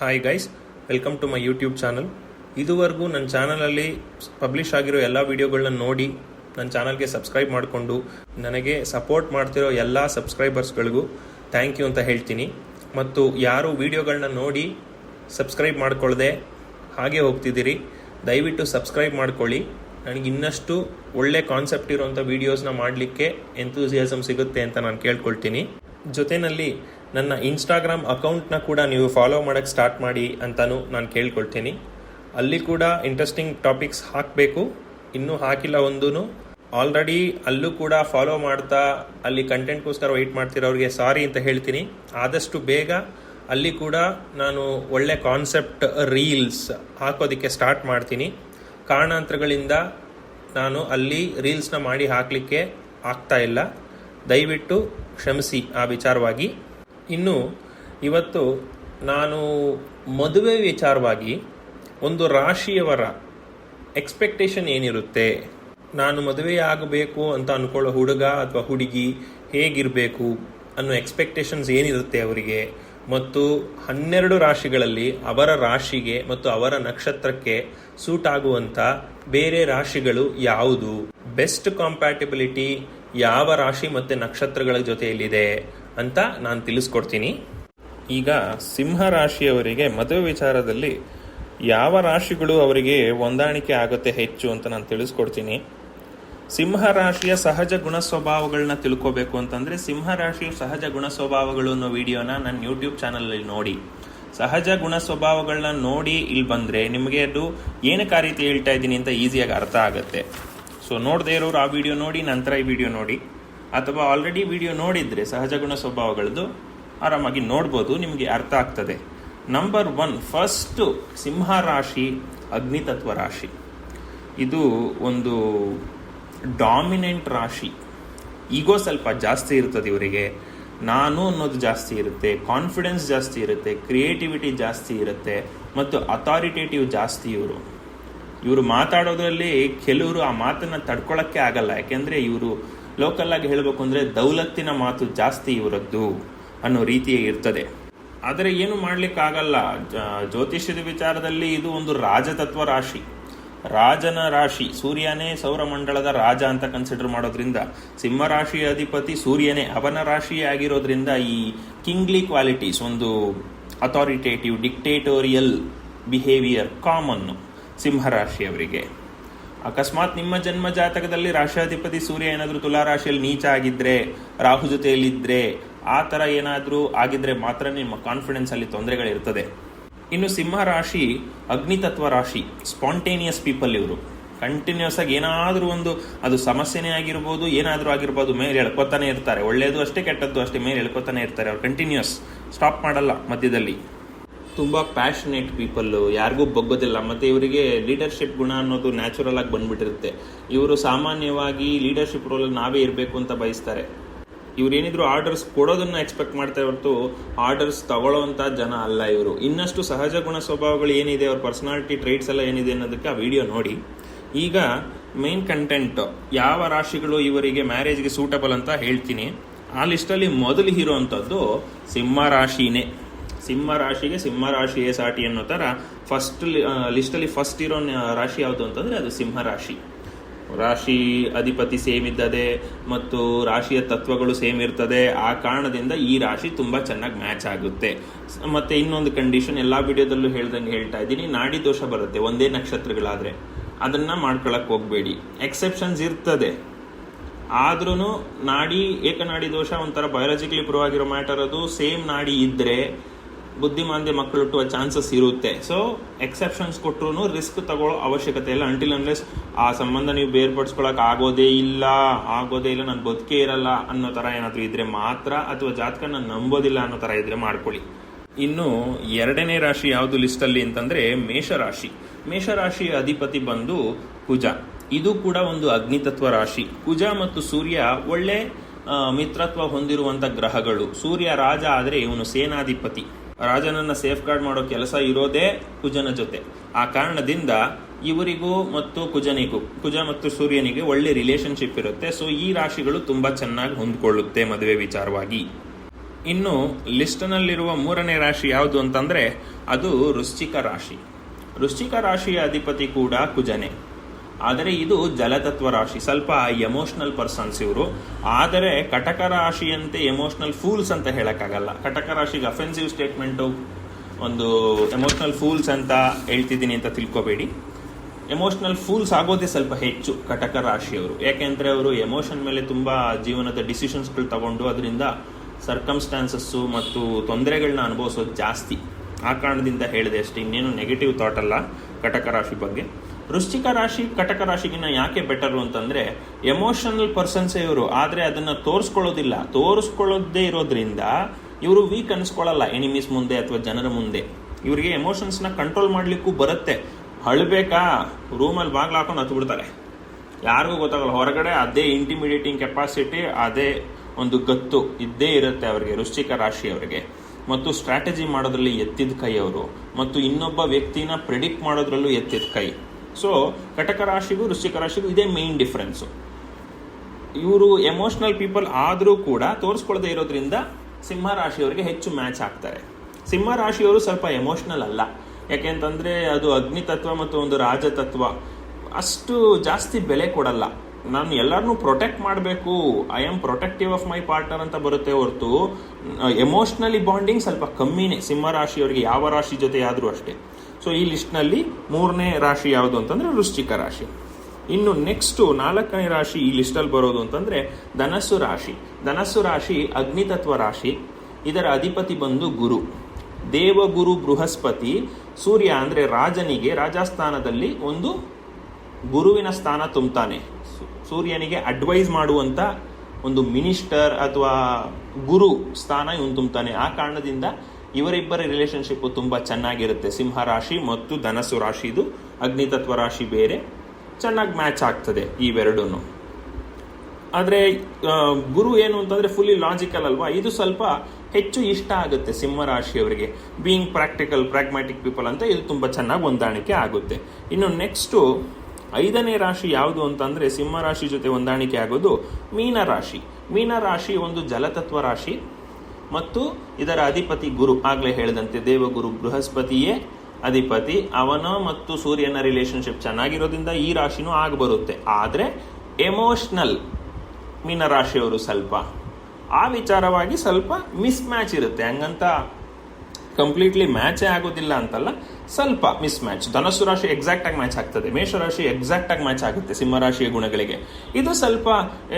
Hi guys welcome to my YouTube channel ಇದುವರೆಗೂ ನನ್ನ ಚಾನಲಲ್ಲಿ ಪಬ್ಲಿಷ್ ಆಗಿರೋ ಎಲ್ಲ ವಿಡಿಯೋಗಳನ್ನ ನೋಡಿ ನನ್ನ ಚಾನಲ್ಗೆ ಸಬ್ಸ್ಕ್ರೈಬ್ ಮಾಡಿಕೊಂಡು ನನಗೆ ಸಪೋರ್ಟ್ ಮಾಡ್ತಿರೋ ಎಲ್ಲ ಸಬ್ಸ್ಕ್ರೈಬರ್ಸ್ಗಳಿಗೂ ಥ್ಯಾಂಕ್ ಯು ಅಂತ ಹೇಳ್ತೀನಿ. ಮತ್ತು ಯಾರು ವಿಡಿಯೋಗಳನ್ನ ನೋಡಿ ಸಬ್ಸ್ಕ್ರೈಬ್ ಮಾಡ್ಕೊಳ್ಳದೆ ಹಾಗೆ ಹೋಗ್ತಿದ್ದೀರಿ, ದಯವಿಟ್ಟು ಸಬ್ಸ್ಕ್ರೈಬ್ ಮಾಡ್ಕೊಳ್ಳಿ. ನನಗೆ ಇನ್ನಷ್ಟು ಒಳ್ಳೆ ಕಾನ್ಸೆಪ್ಟ್ ಇರುವಂಥ ವೀಡಿಯೋಸ್ನ ಮಾಡಲಿಕ್ಕೆ ಎಂತೂಸಿಯಾಸಮ್ ಸಿಗುತ್ತೆ ಅಂತ ನಾನು ಕೇಳ್ಕೊಳ್ತೀನಿ. ಜೊತೆಯಲ್ಲಿ ನನ್ನ ಇನ್ಸ್ಟಾಗ್ರಾಮ್ ಅಕೌಂಟ್ನ ಕೂಡ ನೀವು ಫಾಲೋ ಮಾಡೋಕ್ಕೆ ಸ್ಟಾರ್ಟ್ ಮಾಡಿ ಅಂತಲೂ ನಾನು ಕೇಳ್ಕೊಳ್ತೀನಿ. ಅಲ್ಲಿ ಕೂಡ ಇಂಟ್ರೆಸ್ಟಿಂಗ್ ಟಾಪಿಕ್ಸ್ ಹಾಕಬೇಕು. ಇನ್ನೂ ಹಾಕಿಲ್ಲ ಒಂದೂ ಆಲ್ರೆಡಿ ಅಲ್ಲೂ ಕೂಡ ಫಾಲೋ ಮಾಡ್ತಾ, ಅಲ್ಲಿ ಕಂಟೆಂಟ್ಗೋಸ್ಕರ ವೆಯ್ಟ್ ಮಾಡ್ತಿರೋರಿಗೆ ಸಾರಿ ಅಂತ ಹೇಳ್ತೀನಿ. ಆದಷ್ಟು ಬೇಗ ಅಲ್ಲಿ ಕೂಡ ನಾನು ಒಳ್ಳೆ ಕಾನ್ಸೆಪ್ಟ್ ರೀಲ್ಸ್ ಹಾಕೋದಕ್ಕೆ ಸ್ಟಾರ್ಟ್ ಮಾಡ್ತೀನಿ. ಕಾರಣಾಂತರಗಳಿಂದ ನಾನು ಅಲ್ಲಿ ರೀಲ್ಸ್ನ ಮಾಡಿ ಹಾಕಲಿಕ್ಕೆ ಆಗ್ತಾ ಇಲ್ಲ. ದಯವಿಟ್ಟು ಕ್ಷಮಿಸಿ ಆ ವಿಚಾರವಾಗಿ. ಇನ್ನು ಇವತ್ತು ನಾನು ಮದುವೆ ವಿಚಾರವಾಗಿ ಒಂದು ರಾಶಿಯವರ ಎಕ್ಸ್ಪೆಕ್ಟೇಷನ್ ಏನಿರುತ್ತೆ? ನಾನು ಮದುವೆ ಆಗಬೇಕು ಅಂತ ಅನ್ಕೊಳ್ಳೋ ಹುಡುಗ ಅಥವಾ ಹುಡುಗಿ ಹೇಗಿರಬೇಕು ಅನ್ನೋ ಎಕ್ಸ್ಪೆಕ್ಟೇಷನ್ಸ್ ಏನಿರುತ್ತೆ ಅವರಿಗೆ? ಮತ್ತು ಹನ್ನೆರಡು ರಾಶಿಗಳಲ್ಲಿ ಅವರ ರಾಶಿಗೆ ಮತ್ತು ಅವರ ನಕ್ಷತ್ರಕ್ಕೆ ಸೂಟ್ ಆಗುವಂಥ ಬೇರೆ ರಾಶಿಗಳು ಯಾವುದು? ಬೆಸ್ಟ್ ಕಾಂಪ್ಯಾಟಿಬಿಲಿಟಿ ಯಾವ ರಾಶಿ ಮತ್ತು ನಕ್ಷತ್ರಗಳ ಜೊತೆಯಲ್ಲಿದೆ? ಅಂತ ನಾನು ತಿಳಿಸ್ಕೊಡ್ತೀನಿ. ಈಗ ಸಿಂಹ ರಾಶಿಯವರಿಗೆ ಮದುವೆ ವಿಚಾರದಲ್ಲಿ ಯಾವ ರಾಶಿಗಳು ಅವರಿಗೆ ಹೊಂದಾಣಿಕೆ ಆಗುತ್ತೆ ಹೆಚ್ಚು ಅಂತ ನಾನು ತಿಳಿಸ್ಕೊಡ್ತೀನಿ. ಸಿಂಹ ರಾಶಿಯ ಸಹಜ ಗುಣ ಸ್ವಭಾವಗಳನ್ನ ತಿಳ್ಕೋಬೇಕು ಅಂತಂದ್ರೆ ಸಿಂಹ ರಾಶಿಯ ಸಹಜ ಗುಣ ಸ್ವಭಾವಗಳು ಅನ್ನೋ ವಿಡಿಯೋನ ನನ್ನ ಯೂಟ್ಯೂಬ್ ಚಾನಲಲ್ಲಿ ನೋಡಿ. ಸಹಜ ಗುಣ ಸ್ವಭಾವಗಳನ್ನ ನೋಡಿ ಇಲ್ಲಿ ಬಂದ್ರೆ ನಿಮಗೆ ಅದು ಏನಕ್ಕೆ ರೀತಿ ಹೇಳ್ತಾ ಇದ್ದೀನಿ ಅಂತ ಈಸಿಯಾಗಿ ಅರ್ಥ ಆಗುತ್ತೆ. ಸೊ ನೋಡದೇ ಇರೋರು ಆ ವಿಡಿಯೋ ನೋಡಿ, ನಂತರ ಈ ವಿಡಿಯೋ ನೋಡಿ. ಅಥವಾ ಆಲ್ರೆಡಿ ವಿಡಿಯೋ ನೋಡಿದರೆ ಸಹಜ ಗುಣ ಸ್ವಭಾವಗಳದ್ದು ಆರಾಮಾಗಿ ನೋಡ್ಬೋದು, ನಿಮಗೆ ಅರ್ಥ ಆಗ್ತದೆ. ನಂಬರ್ ಒನ್ ಫಸ್ಟು ಸಿಂಹ ರಾಶಿ ಅಗ್ನಿತತ್ವ ರಾಶಿ. ಇದು ಒಂದು ಡಾಮಿನೆಂಟ್ ರಾಶಿ. ಈಗೋ ಸ್ವಲ್ಪ ಜಾಸ್ತಿ ಇರ್ತದೆ ಇವರಿಗೆ. ನಾನು ಅನ್ನೋದು ಜಾಸ್ತಿ ಇರುತ್ತೆ ಕಾನ್ಫಿಡೆನ್ಸ್ ಜಾಸ್ತಿ ಇರುತ್ತೆ ಕ್ರಿಯೇಟಿವಿಟಿ ಜಾಸ್ತಿ ಇರುತ್ತೆ, ಮತ್ತು ಅಥಾರಿಟೇಟಿವ್ ಜಾಸ್ತಿ ಇವರು. ಇವರು ಮಾತಾಡೋದ್ರಲ್ಲಿ ಕೆಲವರು ಆ ಮಾತನ್ನು ತಡ್ಕೊಳ್ಳೋಕ್ಕೆ ಆಗಲ್ಲ, ಯಾಕೆಂದರೆ ಇವರು ಲೋಕಲ್ ಆಗಿ ಹೇಳಬೇಕು ಅಂದ್ರೆ ದೌಲತ್ತಿನ ಮಾತು ಜಾಸ್ತಿ ಇವರದ್ದು ಅನ್ನೋ ರೀತಿಯೇ ಇರ್ತದೆ. ಆದರೆ ಏನು ಮಾಡ್ಲಿಕ್ಕಾಗಲ್ಲ. ಜ್ಯೋತಿಷ್ಯದ ವಿಚಾರದಲ್ಲಿ ಇದು ಒಂದು ರಾಜತತ್ವ ರಾಶಿ. ರಾಜನ ರಾಶಿ, ಸೂರ್ಯನೇ ಸೌರಮಂಡಲದ ರಾಜ ಅಂತ ಕನ್ಸಿಡರ್ ಮಾಡೋದ್ರಿಂದ, ಸಿಂಹ ರಾಶಿಯ ಅಧಿಪತಿ ಸೂರ್ಯನೇ ಅವನ ರಾಶಿಯೇ ಆಗಿರೋದ್ರಿಂದ ಈ ಕಿಂಗ್ಲಿ ಕ್ವಾಲಿಟೀಸ್ ಒಂದು ಅಥಾರಿಟೇಟಿವ್ ಡಿಕ್ಟೇಟೋರಿಯಲ್ ಬಿಹೇವಿಯರ್ ಕಾಮನ್ನು ಸಿಂಹ ರಾಶಿಯವರಿಗೆ. ಅಕಸ್ಮಾತ್ ನಿಮ್ಮ ಜನ್ಮ ಜಾತಕದಲ್ಲಿ ರಾಷ್ಟ್ರಾಧಿಪತಿ ಸೂರ್ಯ ಏನಾದರೂ ತುಲಾ ರಾಶಿಯಲ್ಲಿ ನೀಚ ಆಗಿದ್ರೆ, ರಾಹು ಜೊತೆಯಲ್ಲಿದ್ರೆ, ಆ ಥರ ಏನಾದರೂ ಆಗಿದ್ರೆ ಮಾತ್ರ ನಿಮ್ಮ ಕಾನ್ಫಿಡೆನ್ಸ್ ಅಲ್ಲಿ ತೊಂದರೆಗಳಿರ್ತದೆ ಇನ್ನು ಸಿಂಹ ರಾಶಿ, ಅಗ್ನಿತತ್ವ ರಾಶಿ ಸ್ಪಾಂಟೇನಿಯಸ್ ಪೀಪಲ್ ಇವರು. ಕಂಟಿನ್ಯೂಸ್ ಆಗಿ ಏನಾದರೂ ಒಂದು, ಅದು ಸಮಸ್ಯೆನೇ ಆಗಿರ್ಬೋದು, ಏನಾದರೂ ಆಗಿರ್ಬೋದು, ಮೇಲೆ ಎಳ್ಕೊತಾನೆ ಇರ್ತಾರೆ. ಒಳ್ಳೆಯದು ಅಷ್ಟೇ, ಕೆಟ್ಟದ್ದು ಅಷ್ಟೇ, ಮೇಲೆ ಎಳ್ಕೊತಾನೆ ಇರ್ತಾರೆ ಅವ್ರು. ಕಂಟಿನ್ಯೂಸ್ ಸ್ಟಾಪ್ ಮಾಡಲ್ಲ ಮಧ್ಯದಲ್ಲಿ. ತುಂಬಾ ಪ್ಯಾಷನೇಟ್ ಪೀಪಲ್ ಯಾರಿಗೂ ಬಗ್ಗೋದಿಲ್ಲ. ಮತ್ತೆ ಇವರಿಗೆ ಲೀಡರ್ಶಿಪ್ ಗುಣ ಅನ್ನೋದು ನ್ಯಾಚುರಲ್ ಆಗಿ ಬಂದ್ಬಿಟ್ಟಿರುತ್ತೆ. ಇವರು ಸಾಮಾನ್ಯವಾಗಿ ಲೀಡರ್ಶಿಪ್ ರೋಲ್ ನಾವೇ ಇರಬೇಕು ಅಂತ ಬಯಸ್ತಾರೆ. ಇವ್ರು ಏನಿದ್ರು ಆರ್ಡರ್ಸ್ ಕೊಡೋದನ್ನ ಎಕ್ಸ್ಪೆಕ್ಟ್ ಮಾಡ್ತಾ ಹೊರತು ಆರ್ಡರ್ಸ್ ತಗೊಳ್ಳೋವಂಥ ಜನ ಅಲ್ಲ ಇವರು. ಇನ್ನಷ್ಟು ಸಹಜ ಗುಣ ಸ್ವಭಾವಗಳು ಏನಿದೆ, ಅವ್ರ ಪರ್ಸನಾಲಿಟಿ ಟ್ರೈಟ್ಸ್ ಎಲ್ಲ ಏನಿದೆ ಅನ್ನೋದಕ್ಕೆ ಆ ವಿಡಿಯೋ ನೋಡಿ. ಈಗ ಮೇನ್ ಕಂಟೆಂಟ್ ಯಾವ ರಾಶಿಗಳು ಇವರಿಗೆ ಮ್ಯಾರೇಜ್ಗೆ ಸೂಟಬಲ್ ಅಂತ ಹೇಳ್ತೀನಿ. ಆ ಲಿಸ್ಟಲ್ಲಿ ಮೊದಲು ಹೀರೋ ಅಂಥದ್ದು ಸಿಂಹ ರಾಶಿನೇ. ಸಿಂಹ ರಾಶಿಗೆ ಸಿಂಹ ರಾಶಿಯೇ ಸಾಟಿ ಅನ್ನೋ ಥರ ಫಸ್ಟ್ ಲಿಸ್ಟಲ್ಲಿ ಫಸ್ಟ್ ಇರೋ ರಾಶಿ ಯಾವುದು ಅಂತಂದ್ರೆ ಅದು ಸಿಂಹ ರಾಶಿ ರಾಶಿ ಅಧಿಪತಿ ಸೇಮ್ ಇದ್ದದೆ ಮತ್ತು ರಾಶಿಯ ತತ್ವಗಳು ಸೇಮ್ ಇರ್ತದೆ, ಆ ಕಾರಣದಿಂದ ಈ ರಾಶಿ ತುಂಬಾ ಚೆನ್ನಾಗಿ ಮ್ಯಾಚ್ ಆಗುತ್ತೆ. ಮತ್ತು ಇನ್ನೊಂದು ಕಂಡೀಷನ್ ಎಲ್ಲಾ ವಿಡಿಯೋದಲ್ಲೂ ಹೇಳ್ದಂಗೆ ಹೇಳ್ತಾ ಇದ್ದೀನಿ, ನಾಡಿ ದೋಷ ಬರುತ್ತೆ, ಒಂದೇ ನಕ್ಷತ್ರಗಳಾದ್ರೆ. ಅದನ್ನ ಮಾಡ್ಕೊಳಕ್ ಹೋಗಬೇಡಿ. ಎಕ್ಸೆಪ್ಷನ್ಸ್ ಇರ್ತದೆ. ಆದ್ರೂ ನಾಡಿ ಏಕನಾಡಿ ದೋಷ ಒಂಥರ ಬಯಾಲಜಿಕಲಿ ಪ್ರೂವ್ ಆಗಿರೋ ಮ್ಯಾಟರ್ ಅದು ಸೇಮ್ ನಾಡಿ ಇದ್ರೆ ಬುದ್ಧಿಮಾಂದ್ಯ ಮಕ್ಕಳು ಹುಟ್ಟುವ ಚಾನ್ಸಸ್ ಇರುತ್ತೆ. ಸೊ ಎಕ್ಸೆಪ್ಷನ್ಸ್ ಕೊಟ್ಟರು ರಿಸ್ಕ್ ತಗೊಳ್ಳೋ ಅವಶ್ಯಕತೆ ಇಲ್ಲ. ಅಂಟಿಲ್ ಅನ್ಲೆಸ್ ಆ ಸಂಬಂಧ ನೀವು ಬೇರ್ಪಡಿಸ್ಕೊಳಕ್ ಆಗೋದೇ ಇಲ್ಲ ಆಗೋದೇ ಇಲ್ಲ, ನಾನು ಬದುಕೇ ಇರಲ್ಲ ಅನ್ನೋ ತರ ಏನಾದರೂ ಇದ್ರೆ ಮಾತ್ರ ಅಥವಾ ಜಾತಕ ನಾನು ನಂಬೋದಿಲ್ಲ ಅನ್ನೋ ತರ ಇದ್ರೆ ಮಾಡ್ಕೊಳ್ಳಿ. ಇನ್ನು ಎರಡನೇ ರಾಶಿ ಯಾವುದು ಲಿಸ್ಟ್ ಅಲ್ಲಿ ಅಂತಂದ್ರೆ ಮೇಷರಾಶಿ. ಮೇಷರಾಶಿಯ ಅಧಿಪತಿ ಬಂದು ಕುಜ. ಇದು ಕೂಡ ಒಂದು ಅಗ್ನಿತತ್ವ ರಾಶಿ. ಕುಜ ಮತ್ತು ಸೂರ್ಯ ಒಳ್ಳೆ ಮಿತ್ರತ್ವ ಹೊಂದಿರುವಂತ ಗ್ರಹಗಳು. ಸೂರ್ಯ ರಾಜ ಆದ್ರೆ ಇವನು ಸೇನಾಧಿಪತಿ. ರಾಜನನ್ನ ಸೇಫ್ ಗಾರ್ಡ್ ಮಾಡೋ ಕೆಲಸ ಇರೋದೇ ಕುಜನ ಜೊತೆ. ಆ ಕಾರಣದಿಂದ ಇವರಿಗೂ ಮತ್ತು ಕುಜನಿಗೂ, ಕುಜ ಮತ್ತು ಸೂರ್ಯನಿಗೆ ಒಳ್ಳೆ ರಿಲೇಶನ್ಶಿಪ್ ಇರುತ್ತೆ. ಸೊ ಈ ರಾಶಿಗಳು ತುಂಬಾ ಚೆನ್ನಾಗಿ ಹೊಂದ್ಕೊಳ್ಳುತ್ತೆ ಮದುವೆ ವಿಚಾರವಾಗಿ. ಇನ್ನು ಲಿಸ್ಟ್ನಲ್ಲಿರುವ ಮೂರನೇ ರಾಶಿ ಯಾವುದು ಅಂತಂದ್ರೆ ಅದು ವೃಶ್ಚಿಕ ರಾಶಿ. ವೃಶ್ಚಿಕ ರಾಶಿಯ ಅಧಿಪತಿ ಕೂಡ ಕುಜನೆ. ಆದರೆ ಇದು ಜಲತತ್ವ ರಾಶಿ. ಸ್ವಲ್ಪ ಎಮೋಷನಲ್ ಪರ್ಸನ್ಸ್ ಇವರು. ಆದರೆ ಕಟಕ ರಾಶಿಯಂತೆ ಎಮೋಷನಲ್ ಫೂಲ್ಸ್ ಅಂತ ಹೇಳೋಕ್ಕಾಗಲ್ಲ. ಕಟಕ ರಾಶಿಗೆ ಅಫೆನ್ಸಿವ್ ಸ್ಟೇಟ್ಮೆಂಟು ಒಂದು ಎಮೋಷನಲ್ ಫೂಲ್ಸ್ ಅಂತ ಹೇಳ್ತಿದ್ದೀನಿ ಅಂತ ತಿಳ್ಕೊಬೇಡಿ. ಎಮೋಷನಲ್ ಫೂಲ್ಸ್ ಆಗೋದೇ ಸ್ವಲ್ಪ ಹೆಚ್ಚು ಕಟಕ ರಾಶಿಯವರು. ಯಾಕೆಂದ್ರೆ ಅವರು ಎಮೋಷನ್ ಮೇಲೆ ತುಂಬಾ ಜೀವನದ ಡಿಸಿಷನ್ಸ್ಗಳು ತಗೊಂಡು ಅದರಿಂದ ಸರ್ಕಮ್ಸ್ಟಾನ್ಸಸ್ಸು ಮತ್ತು ತೊಂದರೆಗಳನ್ನ ಅನುಭವಿಸೋದು ಜಾಸ್ತಿ. ಆ ಕಾರಣದಿಂದ ಹೇಳಿದೆ ಅಷ್ಟೇ, ಇನ್ನೇನು ನೆಗೆಟಿವ್ ಥಾಟ್ ಅಲ್ಲ ಕಟಕ ರಾಶಿ ಬಗ್ಗೆ. ವೃಶ್ಚಿಕ ರಾಶಿ, ಕಟಕ ರಾಶಿಗಿನ್ನ ಯಾಕೆ ಬೆಟರು ಅಂತಂದ್ರೆ ಎಮೋಷನಲ್ ಪರ್ಸನ್ಸ್ ಇವರು. ಆದ್ರೆ ಅದನ್ನ ತೋರಿಸ್ಕೊಳ್ಳೋದಿಲ್ಲ. ತೋರಿಸ್ಕೊಳ್ಳೋದೇ ಇರೋದ್ರಿಂದ ಇವರು ವೀಕ್ ಅನ್ಸ್ಕೊಳ್ಳಲ್ಲ ಎನಿಮೀಸ್ ಮುಂದೆ ಅಥವಾ ಜನರ ಮುಂದೆ. ಇವರಿಗೆ ಎಮೋಷನ್ಸ್ನ ಕಂಟ್ರೋಲ್ ಮಾಡಲಿಕ್ಕೂ ಬರುತ್ತೆ. ಅಳಬೇಕಾ? ರೂಮಲ್ಲಿ ಬಾಗ್ಲು ಹಾಕೊಂಡು ಹತ್ತು ಬಿಡ್ತಾರೆ ಯಾರಿಗೂ ಗೊತ್ತಾಗಲ್ಲ. ಹೊರಗಡೆ ಅದೇ ಇಂಟಿಮಿಡಿಯೇಟಿಂಗ್ ಕೆಪಾಸಿಟಿ ಅದೇ ಒಂದು ಗತ್ತು ಇದ್ದೇ ಇರುತ್ತೆ ಅವರಿಗೆ, ವೃಶ್ಚಿಕ ರಾಶಿಯವರಿಗೆ ಮತ್ತು ಸ್ಟ್ರಾಟಜಿ ಮಾಡೋದ್ರಲ್ಲಿ ಎತ್ತಿದ ಕೈ ಅವರು. ಮತ್ತು ಇನ್ನೊಬ್ಬ ವ್ಯಕ್ತಿನ ಪ್ರಿಡಿಕ್ಟ್ ಮಾಡೋದ್ರಲ್ಲೂ ಎತ್ತಿದ ಕೈ. ಸೊ ಕಟಕ ರಾಶಿಗೂ ವೃಶ್ಚಿಕ ರಾಶಿಗೂ ಇದೇ ಮೇನ್ ಡಿಫ್ರೆನ್ಸು ಇವರು ಎಮೋಷನಲ್ ಪೀಪಲ್ ಆದರೂ ಕೂಡ ತೋರಿಸ್ಕೊಳ್ಳದೇ ಇರೋದ್ರಿಂದ ಸಿಂಹ ರಾಶಿಯವರಿಗೆ ಹೆಚ್ಚು ಮ್ಯಾಚ್ ಆಗ್ತಾರೆ. ಸಿಂಹ ರಾಶಿಯವರು ಸ್ವಲ್ಪ ಎಮೋಷ್ನಲ್ ಅಲ್ಲ. ಯಾಕೆಂತಂದರೆ ಅದು ಅಗ್ನಿ ತತ್ವ ಮತ್ತು ಒಂದು ರಾಜತತ್ವ ಅಷ್ಟು ಜಾಸ್ತಿ ಬೆಲೆ ಕೊಡಲ್ಲ. ನಾನು ಎಲ್ಲರನ್ನೂ ಪ್ರೊಟೆಕ್ಟ್ ಮಾಡಬೇಕು. I am protective of my partner ಅಂತ ಬರುತ್ತೆ ಹೊರತು ಎಮೋಷ್ನಲಿ ಬಾಂಡಿಂಗ್ ಸ್ವಲ್ಪ ಕಮ್ಮಿನೇ. ಸಿಂಹ ರಾಶಿಯವರಿಗೆ ಯಾವ ರಾಶಿ ಜೊತೆ ಆದರೂ ಅಷ್ಟೇ. ಸೊ ಈ ಲಿಸ್ಟ್ನಲ್ಲಿ ಮೂರನೇ ರಾಶಿ ಯಾವುದು ಅಂತಂದ್ರೆ ವೃಶ್ಚಿಕ ರಾಶಿ. ಇನ್ನು ನೆಕ್ಸ್ಟ್ ನಾಲ್ಕನೇ ರಾಶಿ ಈ ಲಿಸ್ಟಲ್ಲಿ ಬರೋದು ಅಂತಂದ್ರೆ ಧನಸ್ಸು ರಾಶಿ. ಧನಸ್ಸು ರಾಶಿ ಅಗ್ನಿತತ್ವ ರಾಶಿ. ಇದರ ಅಧಿಪತಿ ಬಂದು ಗುರು. ದೇವಗುರು ಬೃಹಸ್ಪತಿ, ಸೂರ್ಯ ಅಂದ್ರೆ ರಾಜನಿಗೆ ರಾಜಸ್ಥಾನದಲ್ಲಿ ಒಂದು ಗುರುವಿನ ಸ್ಥಾನ ತುಂಬುತ್ತಾನೆ. ಸೂರ್ಯನಿಗೆ ಅಡ್ವೈಸ್ ಮಾಡುವಂತ ಒಂದು ಮಿನಿಸ್ಟರ್ ಅಥವಾ ಗುರು ಸ್ಥಾನ ಇವನು ತುಂಬುತ್ತಾನೆ. ಆ ಕಾರಣದಿಂದ ಇವರಿಬ್ಬರ ರಿಲೇಶನ್ಶಿಪ್ಪು ತುಂಬಾ ಚೆನ್ನಾಗಿರುತ್ತೆ. ಸಿಂಹ ರಾಶಿ ಮತ್ತು ಧನಸ್ಸು ರಾಶಿದು ಅಗ್ನಿತತ್ವ ರಾಶಿ ಬೇರೆ. ಚೆನ್ನಾಗಿ ಮ್ಯಾಚ್ ಆಗ್ತದೆ ಇವೆರಡೂ ಆದರೆ ಗುರು ಏನು ಅಂತಂದ್ರೆ ಫುಲ್ಲಿ ಲಾಜಿಕಲ್ ಅಲ್ವಾ? ಇದು ಸ್ವಲ್ಪ ಹೆಚ್ಚು ಇಷ್ಟ ಆಗುತ್ತೆ ಸಿಂಹ ರಾಶಿಯವರಿಗೆ. ಬೀಯಿಂಗ್ ಪ್ರಾಕ್ಟಿಕಲ್ ಪ್ರಾಗ್ಮ್ಯಾಟಿಕ್ ಪೀಪಲ್ ಅಂತ ಇದು ತುಂಬ ಚೆನ್ನಾಗಿ ಹೊಂದಾಣಿಕೆ ಆಗುತ್ತೆ. ಇನ್ನು ನೆಕ್ಸ್ಟು ಐದನೇ ರಾಶಿ ಯಾವುದು ಅಂತಂದರೆ ಸಿಂಹ ರಾಶಿ ಜೊತೆ ಹೊಂದಾಣಿಕೆ ಆಗೋದು ಮೀನ ರಾಶಿ. ಮೀನ ರಾಶಿ ಒಂದು ಜಲತತ್ವ ರಾಶಿ. ಮತ್ತು ಇದರ ಅಧಿಪತಿ ಗುರು ಆಗಲೇ ಹೇಳಿದಂತೆ ದೇವಗುರು ಬೃಹಸ್ಪತಿಯೇ ಅಧಿಪತಿ, ಅವನ ಮತ್ತು ಸೂರ್ಯನ ರಿಲೇಶನ್ಶಿಪ್ ಚೆನ್ನಾಗಿರೋದ್ರಿಂದ ಈ ರಾಶಿನೂ ಆಗಬರುತ್ತೆ. ಆದರೆ ಎಮೋಷ್ನಲ್ ಮೀನ ರಾಶಿಯವರು ಸ್ವಲ್ಪ, ಆ ವಿಚಾರವಾಗಿ ಸ್ವಲ್ಪ ಮಿಸ್ ಮ್ಯಾಚ್ ಇರುತ್ತೆ. ಹಂಗಂತ ಕಂಪ್ಲೀಟ್ಲಿ ಮ್ಯಾಚೇ ಆಗೋದಿಲ್ಲ ಅಂತಲ್ಲ, ಸ್ವಲ್ಪ ಮಿಸ್ ಮ್ಯಾಚ್ ಧನಸ್ಸು ರಾಶಿ ಎಕ್ಸಾಕ್ಟ್ ಆಗಿ ಮ್ಯಾಚ್ ಆಗ್ತದೆ. ಮೇಷರಾಶಿ ಎಕ್ಸಾಕ್ಟ್ ಆಗಿ ಮ್ಯಾಚ್ ಆಗುತ್ತೆ ಸಿಂಹರಾಶಿಯ ಗುಣಗಳಿಗೆ. ಇದು ಸ್ವಲ್ಪ,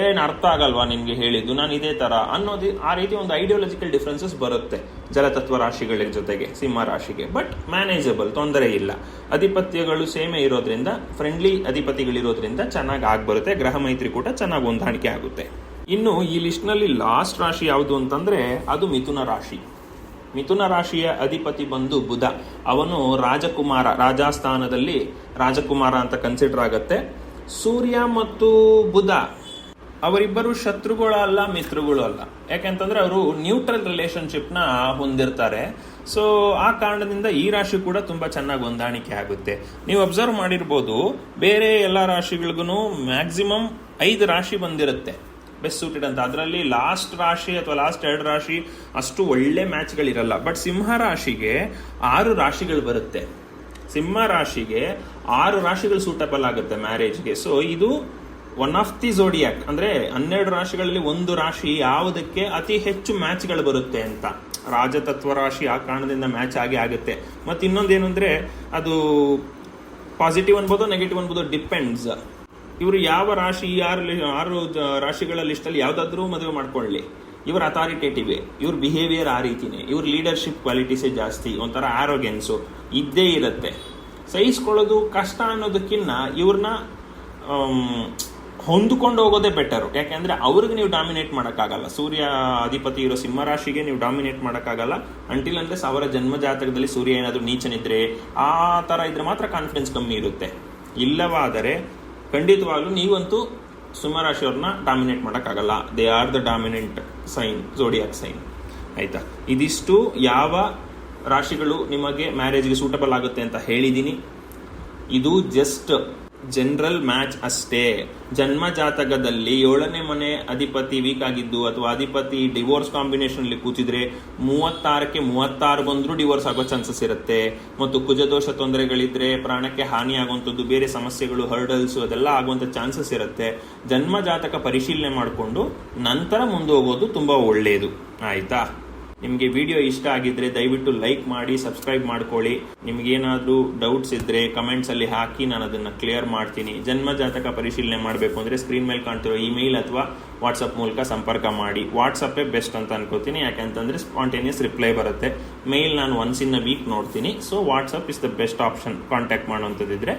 ಏನು ಅರ್ಥ ಆಗಲ್ವಾ ನಿಮಗೆ ಹೇಳಿದ್ದು? ನಾನು ಇದೇ ತರ ಅನ್ನೋದು, ಆ ರೀತಿ ಒಂದು ಐಡಿಯಾಲಜಿಕಲ್ ಡಿಫ್ರೆನ್ಸಸ್ ಬರುತ್ತೆ ಜಲತತ್ವ ರಾಶಿಗಳ ಜೊತೆಗೆ, ಸಿಂಹ ರಾಶಿಗೆ. ಬಟ್ ಮ್ಯಾನೇಜಬಲ್ ತೊಂದರೆ ಇಲ್ಲ. ಅಧಿಪತ್ಯಗಳು ಸೇಮೆ ಇರೋದ್ರಿಂದ ಫ್ರೆಂಡ್ಲಿ ಅಧಿಪತಿಗಳಿರೋದ್ರಿಂದ ಚೆನ್ನಾಗಿ ಆಗ್ಬರುತ್ತೆ, ಗ್ರಹ ಮೈತ್ರಿ ಕೂಡ ಚೆನ್ನಾಗಿ ಹೊಂದಾಣಿಕೆ ಆಗುತ್ತೆ. ಇನ್ನು ಈ ಲಿಸ್ಟ್ನಲ್ಲಿ ಲಾಸ್ಟ್ ರಾಶಿ ಯಾವುದು ಅಂತಂದ್ರೆ, ಅದು ಮಿಥುನ ರಾಶಿ. ಮಿಥುನ ರಾಶಿಯ ಅಧಿಪತಿ ಬಂದು ಬುಧ. ಅವನು ರಾಜಕುಮಾರ, ರಾಜಸ್ಥಾನದಲ್ಲಿ ರಾಜಕುಮಾರ ಅಂತ ಕನ್ಸಿಡರ್ ಆಗತ್ತೆ. ಸೂರ್ಯ ಮತ್ತು ಬುಧ, ಅವರಿಬ್ಬರು ಶತ್ರುಗಳು ಅಲ್ಲ, ಮಿತ್ರಗಳು ಅಲ್ಲ. ಯಾಕೆಂತಂದ್ರೆ ಅವರು ನ್ಯೂಟ್ರಲ್ ರಿಲೇಶನ್ಶಿಪ್ನ ಹೊಂದಿರ್ತಾರೆ. ಸೊ ಆ ಕಾರಣದಿಂದ ಈ ರಾಶಿ ಕೂಡ ತುಂಬಾ ಚೆನ್ನಾಗಿ ಹೊಂದಾಣಿಕೆ ಆಗುತ್ತೆ. ನೀವು ಅಬ್ಸರ್ವ್ ಮಾಡಿರ್ಬೋದು, ಬೇರೆ ಎಲ್ಲ ರಾಶಿಗಳಿಗೂ ಮ್ಯಾಕ್ಸಿಮಮ್ ಐದು ರಾಶಿ ಬಂದಿರುತ್ತೆ. ಬೆಸ್ಟ್ ಸೂಟೆಡ್ ಅಂತ. ಅದರಲ್ಲಿ ಲಾಸ್ಟ್ ರಾಶಿ ಅಥವಾ ಲಾಸ್ಟ್ ಎರಡು ರಾಶಿ ಅಷ್ಟು ಒಳ್ಳೆ ಮ್ಯಾಚ್ಗಳಿರಲ್ಲ ಬಟ್ ಸಿಂಹ ರಾಶಿಗೆ ಆರು ರಾಶಿಗಳು ಬರುತ್ತೆ. ಸಿಂಹ ರಾಶಿಗೆ ಆರು ರಾಶಿಗಳು ಸೂಟಬಲ್ ಆಗುತ್ತೆ ಮ್ಯಾರೇಜ್ಗೆ ಸೊ ಇದು ಒನ್ ಆಫ್ ದಿ ಜೋಡಿಯಾಕ್ ಅಂದ್ರೆ ಹನ್ನೆರಡು ರಾಶಿಗಳಲ್ಲಿ ಒಂದು ರಾಶಿ ಯಾವುದಕ್ಕೆ ಅತಿ ಹೆಚ್ಚು ಮ್ಯಾಚ್ಗಳು ಬರುತ್ತೆ ಅಂತ. ರಾಜತತ್ವ ರಾಶಿ ಆ ಕಾರಣದಿಂದ ಮ್ಯಾಚ್ ಆಗಿ ಆಗುತ್ತೆ. ಮತ್ತೆ ಇನ್ನೊಂದೇನು ಅಂದ್ರೆ ಅದು ಪಾಸಿಟಿವ್ ಅನ್ಬೋದು ನೆಗೆಟಿವ್ ಅನ್ಬೋದು ಡಿಪೆಂಡ್ಸ್ ಇವರು ಯಾವ ರಾಶಿ ಆರು ಆರು ರಾಶಿಗಳ ಲಿಸ್ಟಲ್ಲಿ ಯಾವುದಾದ್ರೂ ಮದುವೆ ಮಾಡ್ಕೊಳ್ಳಿ. ಇವ್ರ ಅಥಾರಿಟೇಟಿವ್ ಇವ್ರ ಬಿಹೇವಿಯರ್ ಆ ರೀತಿನೇ, ಇವ್ರ ಲೀಡರ್ಶಿಪ್ ಕ್ವಾಲಿಟೀಸೇ ಜಾಸ್ತಿ, ಒಂಥರ ಆರೋಗ್ಯನ್ಸು ಇದ್ದೇ ಇರುತ್ತೆ. ಸಹಿಸ್ಕೊಳ್ಳೋದು ಕಷ್ಟ ಅನ್ನೋದಕ್ಕಿಂತ ಇವ್ರನ್ನ ಹೊಂದ್ಕೊಂಡು ಹೋಗೋದೇ ಬೆಟರು ಯಾಕೆಂದ್ರೆ ಅವ್ರಿಗೆ ನೀವು ಡಾಮಿನೇಟ್ ಮಾಡೋಕ್ಕಾಗಲ್ಲ. ಸೂರ್ಯ ಅಧಿಪತಿ ಇರೋ ಸಿಂಹ ರಾಶಿಗೆ ನೀವು ಡಾಮಿನೇಟ್ ಮಾಡೋಕ್ಕಾಗಲ್ಲ. ಅಂಟಿಲ್ ಅಂದ್ರೆ ಅವರ ಜನ್ಮ ಜಾತಕದಲ್ಲಿ ಸೂರ್ಯ ಏನಾದರೂ ನೀಚನಿದ್ರೆ ಆ ತರ ಇದ್ರೆ ಮಾತ್ರ ಕಾನ್ಫಿಡೆನ್ಸ್ ಕಮ್ಮಿ ಇರುತ್ತೆ. ಇಲ್ಲವಾದರೆ ಖಂಡಿತವಾಗ್ಲೂ ನೀವಂತೂ ಸಿಂಹರಾಶಿಯವ್ರನ್ನ ಡಾಮಿನೇಟ್ ಮಾಡೋಕ್ಕಾಗಲ್ಲ. They are the dominant sign zodiac sign ಆಯ್ತಾ? ಇದಿಷ್ಟು ಯಾವ ರಾಶಿಗಳು ನಿಮಗೆ ಮ್ಯಾರೇಜ್ಗೆ ಸೂಟಬಲ್ ಆಗುತ್ತೆ ಅಂತ ಹೇಳಿದ್ದೀನಿ ಇದು ಜಸ್ಟ್ ಜನರಲ್ ಮ್ಯಾಚ್ ಅಷ್ಟೇ. ಜನ್ಮ ಜಾತಕದಲ್ಲಿ ಏಳನೇ ಮನೆ ಅಧಿಪತಿ ವೀಕ್ ಆಗಿದ್ದು ಅಥವಾ ಅಧಿಪತಿ ಡಿವೋರ್ಸ್ ಕಾಂಬಿನೇಷನ್ ಅಲ್ಲಿ ಕೂತಿದ್ರೆ ಮೂವತ್ತಾರಕ್ಕೆ ಮೂವತ್ತಾರು ಬಂದ್ರೂ ಡಿವೋರ್ಸ್ ಆಗೋ ಚಾನ್ಸಸ್ ಇರುತ್ತೆ. ಮತ್ತು ಕುಜದೋಷ ತೊಂದರೆಗಳಿದ್ರೆ ಪ್ರಾಣಕ್ಕೆ ಹಾನಿ ಆಗುವಂಥದ್ದು ಬೇರೆ ಸಮಸ್ಯೆಗಳು ಹರ್ಡಲ್ಸ್ ಅದೆಲ್ಲ ಆಗುವಂಥ ಚಾನ್ಸಸ್ ಇರುತ್ತೆ. ಜನ್ಮ ಜಾತಕ ಪರಿಶೀಲನೆ ಮಾಡಿಕೊಂಡು ನಂತರ ಮುಂದೆ ಹೋಗೋದು ತುಂಬಾ ಒಳ್ಳೆಯದು ಆಯ್ತಾ? ನಿಮಗೆ ವಿಡಿಯೋ ಇಷ್ಟ ಆಗಿದ್ರೆ ದಯವಿಟ್ಟು ಲೈಕ್ ಮಾಡಿ ಸಬ್ಸ್ಕ್ರೈಬ್ ಮಾಡ್ಕೊಳ್ಳಿ. ನಿಮಗೇನಾದರೂ ಡೌಟ್ಸ್ ಇದ್ರೆ ಕಮೆಂಟ್ಸ್ ಅಲ್ಲಿ ಹಾಕಿ ನಾನು ಅದನ್ನ ಕ್ಲಿಯರ್ ಮಾಡ್ತೀನಿ. ಜನ್ಮ ಜಾತಕ ಪರಿಶೀಲನೆ ಮಾಡಬೇಕು ಅಂದ್ರೆ ಸ್ಕ್ರೀನ್ ಮೇಲೆ ಕಾಣ್ತಿರೋ ಇಮೇಲ್ ಅಥವಾ ವಾಟ್ಸಪ್ ಮೂಲಕ ಸಂಪರ್ಕ ಮಾಡಿ. ವಾಟ್ಸಪ್ಪೇ ಬೆಸ್ಟ್ ಅಂತ ಅನ್ಕೋತೀನಿ. ಯಾಕೆಂತಂದ್ರೆ ಸ್ಪಾಂಟೇನಿಯಸ್ ರಿಪ್ಲೈ ಬರುತ್ತೆ. ಮೇಲ್ ನಾನು ಒನ್ಸ್ ಇನ್ ಅ ವೀಕ್ ನೋಡ್ತೀನಿ. So WhatsApp is the best option contact ಮಾಡುವಂಥದ್ದಿದ್ರೆ.